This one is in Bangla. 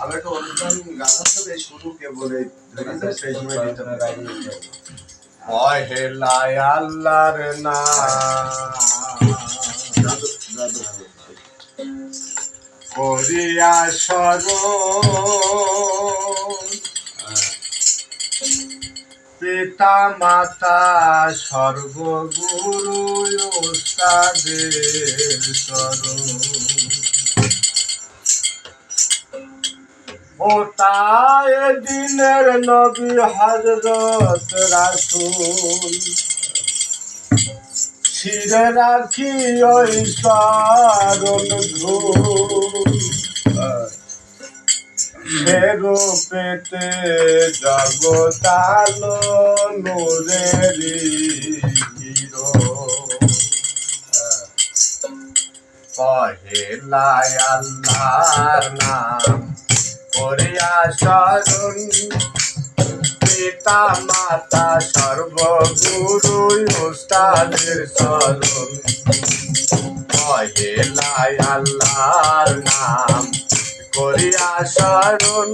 আমি অনুষ্ঠান গান আছে শুরুকে বলে সেই সময়। করিয়া স্মরণ পিতা মাতা সর্বগুরু ওস্তাদের চরণ ও তাই দিনের নবী হজরত রাসূল। শিরে রাখি ওই স্মরণ ধূল। সে রূপেতে জগতালো নূরেরি পহেলায় আল্লাহর নাম। করিয়া স্মরণ পিতা মাতা সর্বগুরু উস্তাদের শরণ পহেলায় আল্লাহর নাম করিয়া স্মরণ।